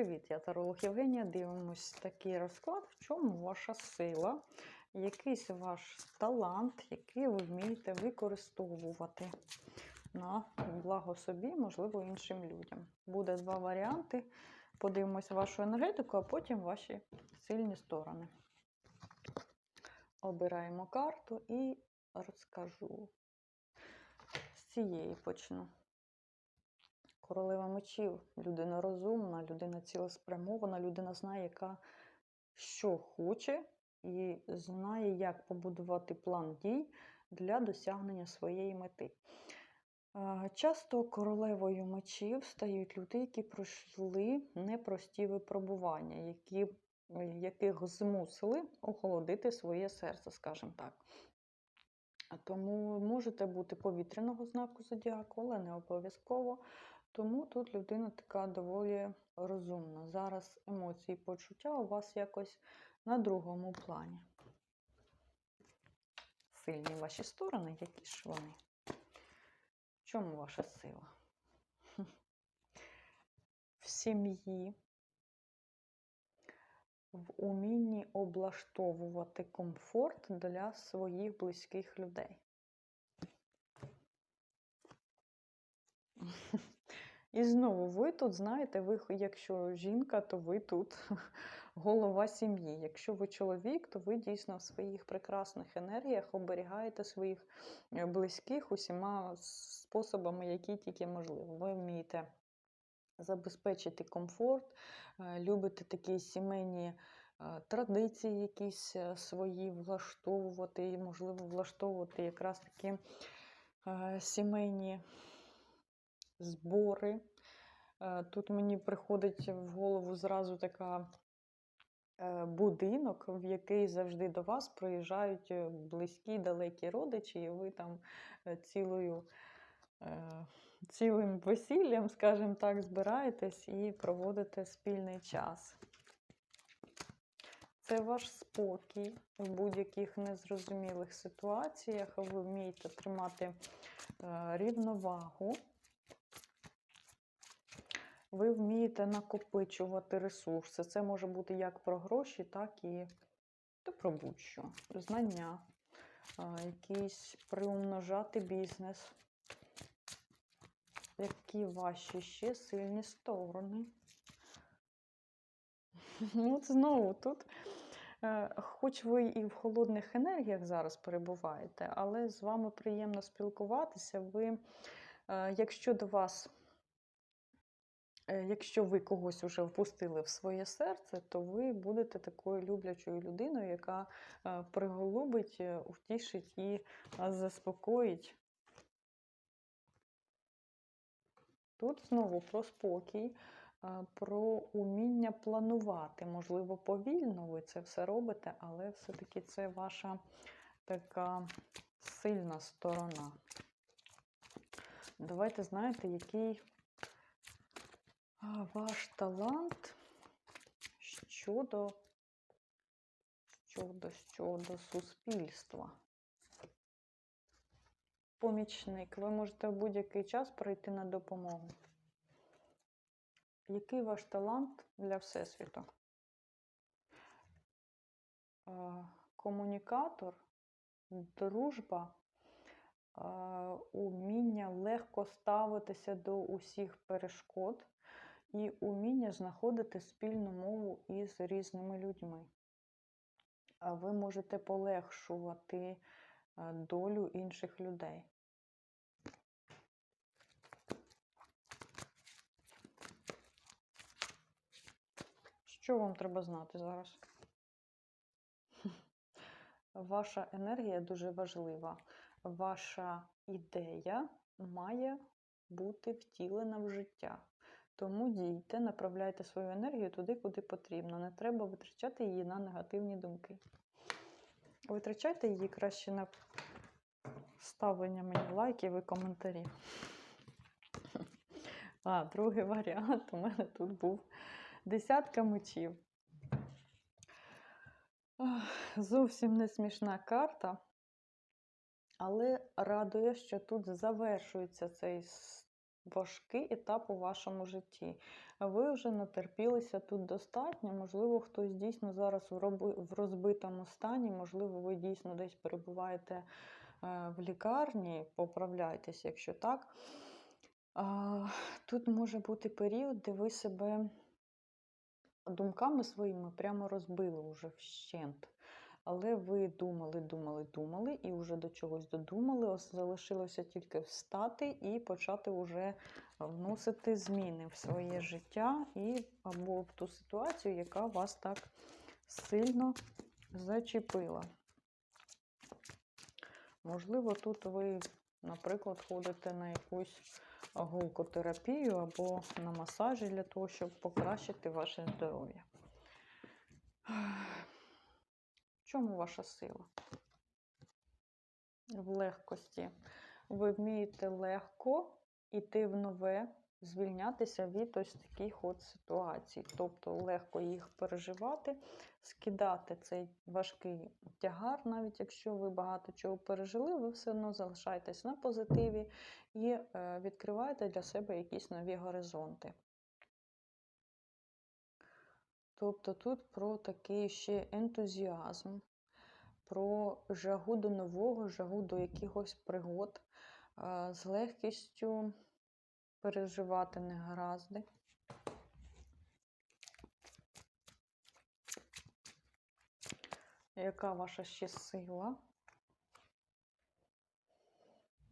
Привіт, я таролог Євгенія. Дивимось такий розклад. В чому ваша сила, якийсь ваш талант, який ви вмієте використовувати на благо собі, можливо, іншим людям. Буде два варіанти. Подивимось вашу енергетику, а потім ваші сильні сторони. Обираємо карту і розкажу. З цієї почну. Королева мечів, людина розумна, людина цілеспрямована, людина знає, яка що хоче, і знає, як побудувати план дій для досягнення своєї мети. Часто королевою мечів стають люди, які пройшли непрості випробування, які, яких змусили охолодити своє серце, скажімо так. Тому можете бути повітряного знаку зодіаку, але не обов'язково. Тому тут людина така доволі розумна. Зараз емоції і почуття у вас якось на другому плані. Сильні ваші сторони, які ж вони? В чому ваша сила? В сім'ї, в умінні облаштовувати комфорт для своїх близьких людей. І знову ви тут, знаєте, ви, якщо жінка, то ви тут голова сім'ї. Якщо ви чоловік, то ви дійсно в своїх прекрасних енергіях оберігаєте своїх е, близьких усіма способами, які тільки можливо. Ви вмієте забезпечити комфорт, е, любите такі сімейні е, традиції, якісь свої влаштовувати, і, можливо, влаштовувати якраз такі сімейні збори. Е, тут мені приходить в голову зразу така е, будинок, в який завжди до вас приїжджають е, близькі, далекі родичі, і ви там цілою, цілим весіллям, скажімо так, збираєтесь і проводите спільний час. Це ваш спокій в будь-яких незрозумілих ситуаціях. Ви вмієте тримати рівновагу ви вмієте накопичувати ресурси. Це може бути як про гроші, так і та про будь-що. Знання, якийсь приумножати бізнес. Які ваші ще сильні сторони? Ну, от знову тут, е, хоч ви і в холодних енергіях зараз перебуваєте, але з вами приємно спілкуватися. Ви, е, якщо до вас якщо ви когось уже впустили в своє серце, то ви будете такою люблячою людиною, яка е, приголубить, е, утішить і заспокоїть. Тут знову про спокій, про уміння планувати. Можливо, повільно ви це все робите, але все-таки це ваша така сильна сторона. Давайте знаєте, який ваш талант щодо, щодо, щодо суспільства. Помічник. Ви можете в будь-який час прийти на допомогу. Який ваш талант для Всесвіту? Комунікатор, дружба, уміння легко ставитися до усіх перешкод і уміння знаходити спільну мову із різними людьми. Ви можете полегшувати е, долю інших людей. Що вам треба знати зараз? Ваша енергія дуже важлива. Ваша ідея має бути втілена в життя. Тому дійте, направляйте свою енергію туди, куди потрібно. Не треба витрачати її на негативні думки. Витрачайте її краще на ставлення мені лайків і коментарі. А, другий варіант у мене тут був десятка мечів. Зовсім не смішна карта, але радує, що тут завершується цей важкий етап у вашому житті. Ви вже натерпілися тут достатньо. Можливо, хтось дійсно зараз в розбитому стані, можливо, ви дійсно десь перебуваєте е, в лікарні, поправляйтесь, якщо так. Тут може бути період, де ви себе думками своїми прямо розбили уже вщент. Але ви думали, думали, думали, і вже до чогось додумали. Ось залишилося тільки встати і почати вже вносити зміни в своє життя і або в ту ситуацію, яка вас так сильно зачепила. Можливо, тут ви, наприклад, ходите на якусь голкотерапію або на масажі для того, щоб покращити ваше здоров'я. Чому ваша сила? В легкості. Ви вмієте легко йти в нове, звільнятися від ось таких от ситуацій. Тобто легко їх переживати, скидати цей важкий тягар, навіть якщо ви багато чого пережили, ви все одно залишаєтесь на позитиві і е, відкриваєте для себе якісь нові горизонти. Тобто тут про такий ще ентузіазм, про жагу до нового, жагу до якихось пригод, з легкістю переживати негаразди. Яка ваша ще сила?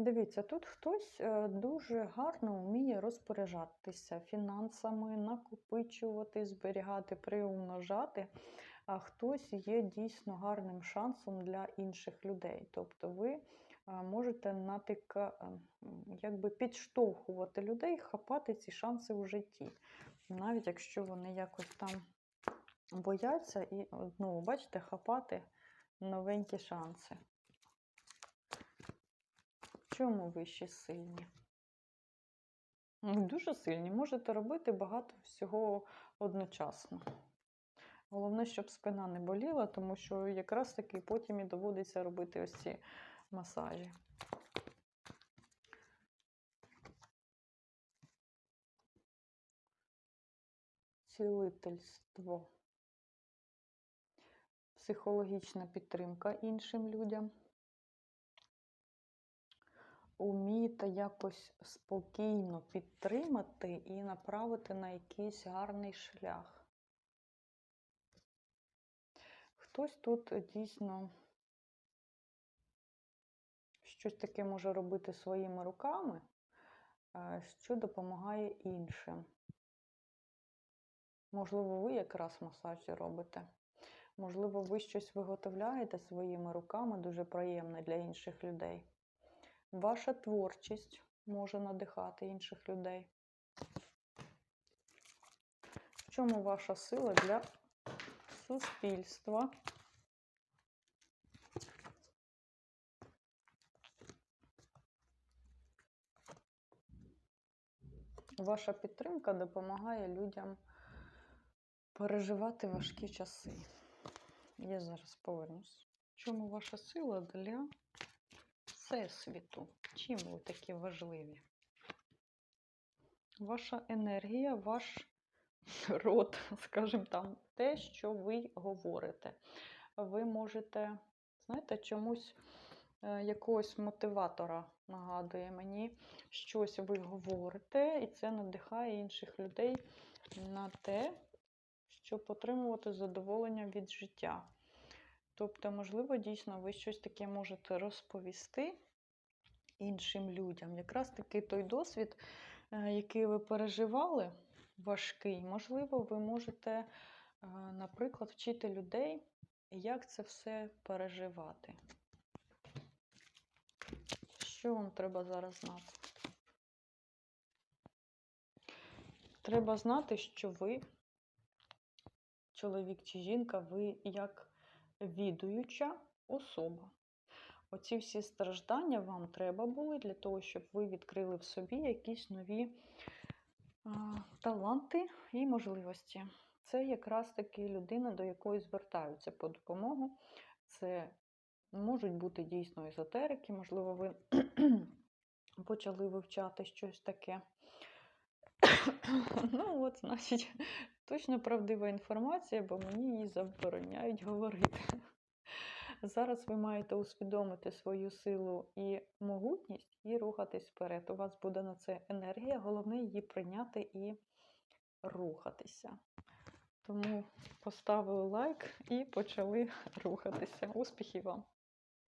Дивіться, тут хтось е, дуже гарно вміє розпоряджатися фінансами, накопичувати, зберігати, приумножати, а хтось є дійсно гарним шансом для інших людей. Тобто ви е, можете натика, е, якби підштовхувати людей, хапати ці шанси в житті. Навіть якщо вони якось там бояться і знову, бачите, хапати новенькі шанси. Чому ви ще сильні? Дуже сильні. Можете робити багато всього одночасно. Головне, щоб спина не боліла, тому що якраз таки потім і доводиться робити ось ці масажі. Цілительство. Психологічна підтримка іншим людям. Умієте якось спокійно підтримати і направити на якийсь гарний шлях. Хтось тут дійсно щось таке може робити своїми руками, е, що допомагає іншим. Можливо, ви якраз масажі робите. Можливо, ви щось виготовляєте своїми руками, дуже приємне для інших людей. Ваша творчість може надихати інших людей. В чому ваша сила для суспільства? Ваша підтримка допомагає людям переживати важкі часи. Я зараз повернусь. В чому ваша сила для Всесвіту? Чим ви такі важливі? Ваша енергія, ваш рот, скажімо там, те, що ви говорите. Ви можете, знаєте, чомусь е, якогось мотиватора нагадує мені, щось ви говорите, і це надихає інших людей на те, щоб отримувати задоволення від життя. Тобто, можливо, дійсно, ви щось таке можете розповісти іншим людям. Якраз таки той досвід, е, який ви переживали, важкий, можливо, ви можете, е, наприклад, вчити людей, як це все переживати. Що вам треба зараз знати? Треба знати, що ви, чоловік чи жінка, ви як відуюча особа. Оці всі страждання вам треба були для того, щоб ви відкрили в собі якісь нові а, таланти і можливості. Це якраз таки людина, до якої звертаються по допомогу. Це можуть бути дійсно езотерики, можливо, ви почали вивчати щось таке. Ну, от, значить, точно правдива інформація, бо мені її забороняють говорити. Зараз ви маєте усвідомити свою силу і могутність і рухатись вперед. У вас буде на це енергія, головне її прийняти і рухатися. Тому поставили лайк і почали рухатися. Успіхів вам!